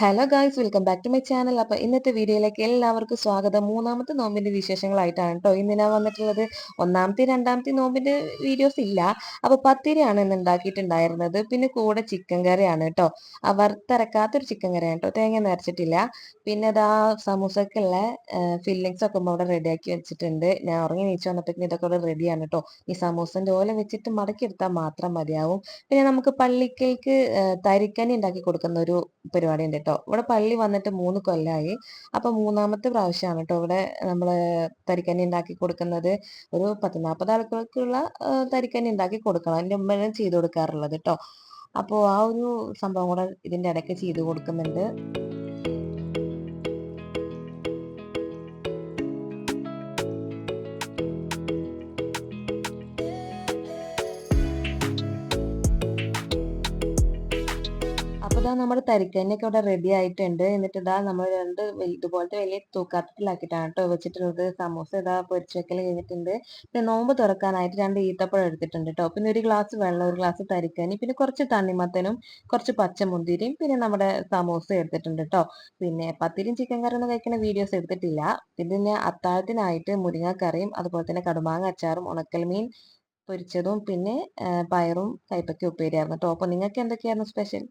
Hello guys welcome back to my channel അപ്പൊ ഇന്നത്തെ വീഡിയോയിലേക്ക് എല്ലാവർക്കും സ്വാഗതം. മൂന്നാമത്തെ നോമ്പിന്റെ വിശേഷങ്ങളായിട്ടാണ് കേട്ടോ ഇന്ന് ഞാൻ വന്നിട്ടുള്ളത് ഒന്നാമത്തെ രണ്ടാമത്തെ നോമ്പിന്റെ വീഡിയോസ് ഇല്ല. അപ്പൊ പത്തിരിയാണ് ഇന്ന് ഉണ്ടാക്കിയിട്ടുണ്ടായിരുന്നത്. പിന്നെ കൂടെ ചിക്കൻ കറിയാണ് കേട്ടോ വറുത്തരക്കാത്തൊരു ചിക്കൻ കറിയാണ് കേട്ടോ തേങ്ങ നിറച്ചിട്ടില്ല പിന്നെ അതാ സമൂസക്കുള്ള ഫില്ലിങ്സ് ഒക്കെ അവിടെ റെഡിയാക്കി വെച്ചിട്ടുണ്ട്. ഞാൻ ഉറങ്ങി നീച്ചു വന്നപ്പോഴേക്കും ഇതൊക്കെ ഇവിടെ റെഡിയാണ് കേട്ടോ ഈ സമൂസന്റെ ഓല വെച്ചിട്ട് മടക്കി എടുത്താൽ മാത്രം മതിയാവും. പിന്നെ നമുക്ക് പള്ളിക്കൽക്ക് തരിക്കനി ഉണ്ടാക്കി കൊടുക്കുന്ന ഒരു പരിപാടി ഉണ്ട് കേട്ടോ ഇവിടെ പള്ളി വന്നിട്ട് മൂന്ന് കൊല്ലമായി അപ്പൊ മൂന്നാമത്തെ പ്രാവശ്യമാണ് കേട്ടോ ഇവിടെ നമ്മൾ തരിക്കന്നി ഉണ്ടാക്കി കൊടുക്കുന്നത്. ഒരു പത്ത് നാൽപ്പത് ആൾക്കാർക്കുള്ള തരിക്കന്നി ഉണ്ടാക്കി കൊടുക്കണം. എന്റെ ഉമ്മനെ ചെയ്തു കൊടുക്കാറുള്ളത് കേട്ടോ. അപ്പോൾ ആ ഒരു സംഭവം കൂടെ ഇതിന്റെ ഇടയ്ക്ക് ചെയ്തു കൊടുക്കുന്നുണ്ട്. അപ്പോൾ ഇതാ നമ്മുടെ തരിക്കഞ്ഞൊക്കെ ഇവിടെ റെഡി ആയിട്ടുണ്ട്. എന്നിട്ട് ഇതാ നമ്മൾ രണ്ട് ഇതുപോലത്തെ വലിയ തൂക്കാത്തത്തിലാക്കിയിട്ടാണ് കേട്ടോ വെച്ചിട്ടുള്ളത്. സമൂസ ഇതാ പൊരിച്ചു വെക്കൽ കഴിഞ്ഞിട്ടുണ്ട്. പിന്നെ നോമ്പ് തുറക്കാനായിട്ട് രണ്ട് ഈത്തപ്പഴം എടുത്തിട്ടുണ്ട് കേട്ടോ പിന്നെ ഒരു ഗ്ലാസ് വെള്ളം ഒരു ഗ്ലാസ് തരിക്കഞ്ഞി പിന്നെ കുറച്ച് തണ്ണിമത്തനും കുറച്ച് പച്ചമുന്തിരിയും പിന്നെ നമ്മുടെ സമൂസ എടുത്തിട്ടുണ്ട് കേട്ടോ പിന്നെ പത്തിരിയും ചിക്കൻ കറിയൊന്നും കഴിക്കുന്ന വീഡിയോസ് എടുത്തിട്ടില്ല. പിന്നെ അത്താഴത്തിനായിട്ട് മുരിങ്ങക്കറിയും അതുപോലെ തന്നെ കടുമാങ്ങ അച്ചാറും ഉണക്കൽ മീൻ പൊരിച്ചതും പിന്നെ പയറും കൈപ്പക്കി ഉപ്പേരിയായിരുന്നു കേട്ടോ അപ്പോൾ നിങ്ങൾക്ക് എന്തൊക്കെയായിരുന്നു സ്പെഷ്യൽ?